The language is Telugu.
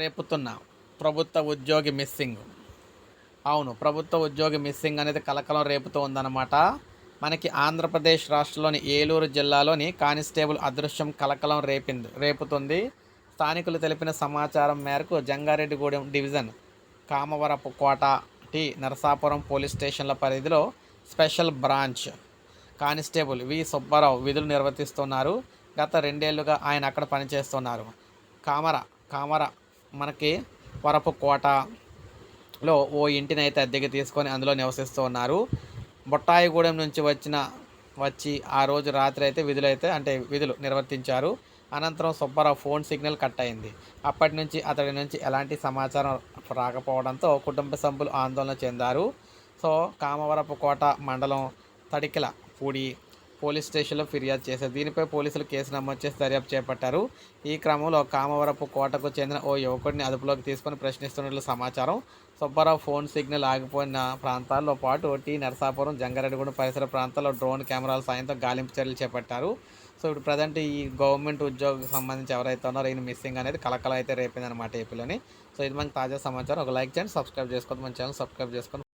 రేపుతున్న. ప్రభుత్వ ఉద్యోగి మిస్సింగ్. అవును ప్రభుత్వ ఉద్యోగి మిస్సింగ్ అనేది కలకలం రేపుతూ ఉందన్నమాట. మనకి ఆంధ్రప్రదేశ్ రాష్ట్రంలోని ఏలూరు జిల్లాలోని కానిస్టేబుల్ అదృశ్యం కలకలం రేపింది రేపుతుంది. స్థానికులు తెలిపిన సమాచారం మేరకు Jangareddygudem division Kamavarapu Kota T Narasapuram police స్టేషన్ల పరిధిలో special branch constable V Subbarao విధులు నిర్వర్తిస్తున్నారు. గత రెండేళ్ళుగా ఆయన అక్కడ పనిచేస్తున్నారు. కామర కామర మనకి వరపు కోటలో ఓ ఇంటిని అయితే అద్దెకి తీసుకొని అందులో నివసిస్తూ ఉన్నారు. బొట్టాయిగూడెం నుంచి వచ్చిన వచ్చి ఆ రోజు రాత్రి అయితే విధులు అయితే అంటే విధులు నిర్వర్తించారు. అనంతరం సుబ్బారావు ఫోన్ సిగ్నల్ కట్ అయింది. అప్పటి నుంచి అతడి నుంచి ఎలాంటి సమాచారం రాకపోవడంతో కుటుంబ సభ్యులు ఆందోళన చెందారు. సో కామవరపు కోట మండలం తడికిల పూడి పోలీస్ స్టేషన్లో ఫిర్యాదు చేశారు. దీనిపై పోలీసులు కేసు నమోదు చేసి దర్యాప్తు చేపట్టారు. ఈ క్రమంలో కామవరపు కోటకు చెందిన ఓ యువకుడిని అదుపులోకి తీసుకొని ప్రశ్నిస్తున్నట్లు సమాచారం. సుబ్బారావు ఫోన్ సిగ్నల్ ఆగిపోయిన ప్రాంతాల్లో పాటు టీ నరసాపురం జంగారెడ్డిగూడెం పరిసర ప్రాంతాల్లో డ్రోన్ కెమెరాల సాయంతో గాలింపు చర్యలు చేపట్టారు. సో ఇప్పుడు ప్రజెంట్ ఈ గవర్నమెంట్ ఉద్యోగం సంబంధించి ఎవరైతే ఉన్నారో ఈయన మిస్సింగ్ అనేది కలకల అయితే రేపిందనమాట ఏపీలోని. సో ఇది మనకి తాజా సమాచారం. ఒక లైక్ చేయండి సబ్స్క్రైబ్ చేసుకోండి మన ఛానల్ సబ్స్క్రైబ్ చేసుకోండి.